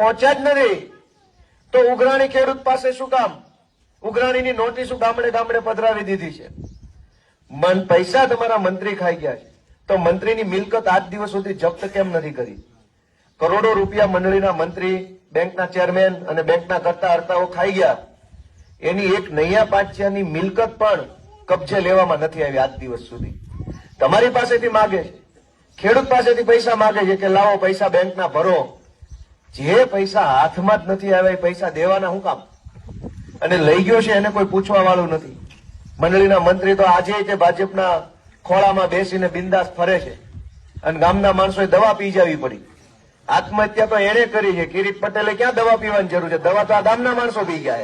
પહોંચ્યા જ નથી. તો ઉઘરાણી ખેડૂત પાસે શું કામ? ઉઘરાણીની નોટિસ ગામડે ગામડે પધરાવી દીધી છે. મન પૈસા તમારા મંત્રી ખાઈ ગયા છે. તો મંત્રીની મિલકત આજ દિવસ સુધી જપ્ત કેમ નથી કરી? કરોડો રૂપિયા મંડળીના મંત્રી, બેંકના ચેરમેન અને બેંકના કરતા હર્તાઓ ખાઈ ગયા. એની એક નૈયા પાંચિયાની મિલકત પણ કબજે લેવામાં નથી આવી આજ દિવસ સુધી. તમારી પાસેથી માગે છે. ખેડૂત પાસેથી પૈસા માગે છે કે લાવો પૈસા બેંકના ભરો. જે પૈસા હાથમાં જ નથી આવ્યા, એ પૈસા દેવાના શું કામ? અને લઈ ગયો છે, એને કોઈ પૂછવા વાળું નથી. મંડળીના મંત્રી તો આજે તે ભાજપના ખોળામાં બેસીને બિંદાસ ફરે છે. અને ગામના માણસોએ દવા પી જવી પડી. આત્મહત્યા તો એણે કરી છે. કિરીટ પટેલે ક્યાં દવા પીવાની જરૂર છે? દવા તો આ ગામના માણસો પી ગયા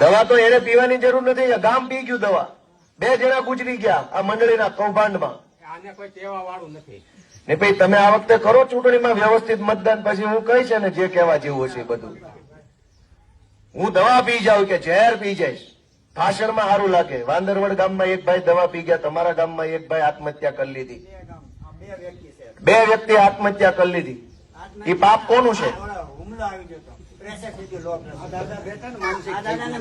દવા તો એને પીવાની જરૂર નથી. ગામ પી ગયું દવા. બે જણા ગુજરી ગયા આ મંડળીના કૌભાંડમાં. આને કોઈ કહેવા વાળું નથી. ને ભાઈ તમે આ વખતે કરો ચૂંટણીમાં વ્યવસ્થિત મતદાન પછી હું કહીશ ને જે કહેવા જેવું હશે બધું. હું દવા પી જાઉં કે ઝેર પી જઈશ. ભાષણમાં સારું લાગે. વાંદરવડ ગામમાં એક ભાઈ દવા પી ગયા તમારા ગામમાં એક ભાઈ આત્મહત્યા કરી લીધી. બે વ્યક્તિ આત્મહત્યા કરી લીધી. એ પાપ કોનું છે? હુમલો આવી ગયો પ્રેશર ને ને-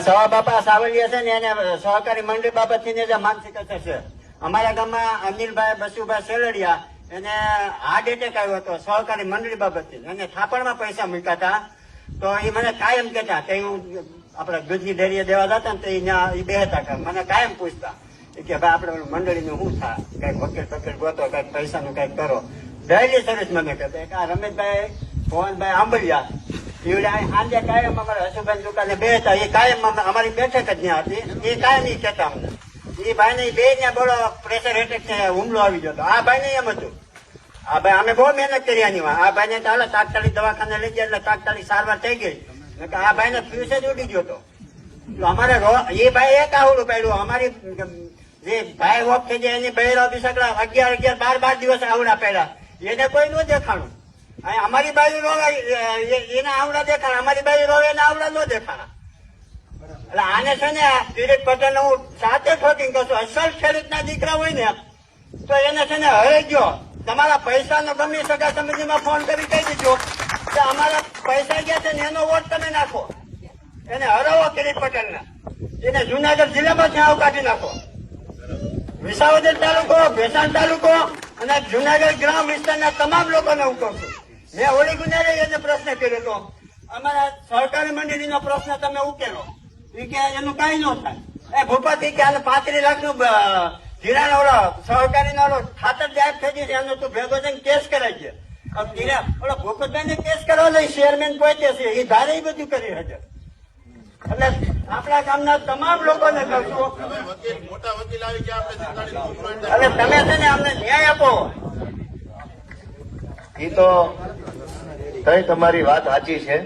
સવા બાપા સાવલિયા છે ને એને સહકારી મંડળી બાબતની જે માનસિક અસર છે અમારા ગામમાં અનિલભાઈ બસુભાઈ સેલડિયા એને હાર્ટ એટેક આવ્યો હતો સહકારી મંડળી બાબતથી એને થાપણમાં પૈસા મૂક્યા હતા તો એ મને કાયમ કહેતા કે હું આપણે દૂધની ડેરીએ દેવા જતા ને તો એ બે હતા મને કાયમ પૂછતા. કે ભાઈ આપણે મંડળીનું શું થાય કંઈક વકીલ પકીલ ગોતો, કંઈક પૈસાનું કંઈક કરો. ડેલી સર્વિસ મને કહેતા કે આ રમેશભાઈ, મોહનભાઈ આંબલિયા હુમલો આવી ગયો આ ભાઈને એમ હતું. આ ભાઈ, અમે બહુ મહેનત કરી આની. આ ભાઈને ચાલો તાત્કાલિક દવાખાને લઈ ગયા એટલે તાત્કાલિક સારવાર થઈ ગઈ. આ ભાઈ ને ફ્યુઝ જ ઉડી ગયો હતો. અમારે એ ભાઈ એક આવડું પડ્યું. અમારી જે ભાઈ ઓફ થઈ જાય, એની બહેરા સગડા અગિયાર અગિયાર, બાર બાર દિવસ આવડા પડ્યા. એને કોઈ ન દેખાણું. અહીં અમારી બાજુ રોવે એ- એના આવડા દેખાણ, અમારી બાજુ રોવે એના આવડા ન દેખાણા. એટલે આને છે ને કિરીટ પટેલ હું સાથે ઠોકીને કહું છું. અસલ ખેડૂતના દીકરા હોય ને, તો એને છે ને હરે ગયો. તમારા પૈસાનો ગમે સગા સમિતિમાં ફોન કરી કહી દીધો કે અમારા પૈસા ગયા છે ને, એનો વોટ તમે નાખો. એને હરાવો કિરીટ પટેલને. એને જુનાગઢ જિલ્લામાં ત્યાં કાઢી નાખો? વિસાવદર તાલુકો, ભેસાણ તાલુકો અને જુનાગઢ ગ્રામ વિસ્તારના તમામ લોકોને હું કહું છું. મેં હોળી ગુનારે એને પ્રશ્ન કર્યો હતો. અમારા સહકારી મંડળીનો પ્રશ્ન તમે ઉકેલો એ કે એનું કઈ ન થાય. એ ભૂપતિ કે આને પાંત્રીસ લાખનું ધિરાણ ઓલો સહકારી નો ઓલો ખાતર જાહેર થઈ ગયું એનો તું ભેગો થઈને કેસ કરાઈ હવે ધીરા, ઓલો ભૂપતભાઈ ને કેસ કરવા લઈ ચેરમેન પહોંચે છે. એ ધારે બધું કરી હજર એટલે આપણા ગામના તમામ લોકોને કહું મોટા વકીલ આવી ગયા અને તમે છે ને અમને ન્યાય આપો. એ તો કઈ તમારી વાત સાચી છે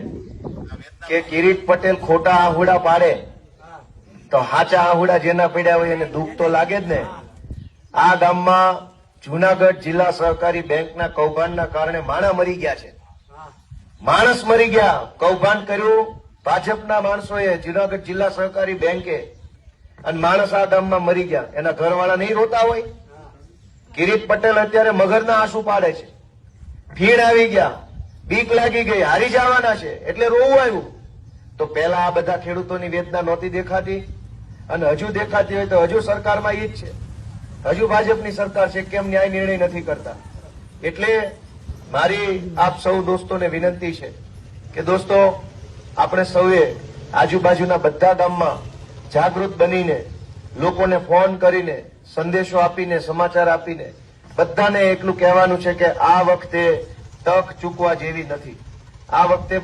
કે કિરીટ પટેલ ખોટા આહુડા પાડે. તો હાચા આહુડા જેના પડ્યા હોય એને દુઃખ તો લાગે જ ને. આ ગામમાં જુનાગઢ જિલ્લા સહકારી બેંકના કૌભાંડના કારણે માણા મરી ગયા છે. માણસ મરી ગયા. કૌભાંડ કર્યું ભાજપના માણસોએ જુનાગઢ જિલ્લા સહકારી બેંકે અને માણસ આ ગામમાં મરી ગયા. એના ઘરવાળા નહીં રોતા હોય? કિરીટ પટેલ અત્યારે મગરના આંસુ પાડે છે. ફીણ આવી ગયા. બીક લાગી ગઈ. હારી જવાના છે. એટલે રોવું આવ્યું. તો પહેલા આ બધા ખેડૂતોની વેદના નહોતી દેખાતી અને હજુ દેખાતી હોય તો હજુ સરકારમાં ઈ જ છે. હજુ ભાજપની સરકાર છે. કેમ ન્યાય નિર્ણય નથી કરતા? એટલે મારી આપ સૌ દોસ્તોને વિનંતી છે કે દોસ્તો આપણે સૌએ આજુબાજુના બધા ગામમાં જાગૃત બનીને લોકોને ફોન કરીને, સંદેશો આપીને, સમાચાર આપીને બધાને એટલું કહેવાનું છે કે આ વખતે તક ચૂકવા જેવી નથી. આ વખતે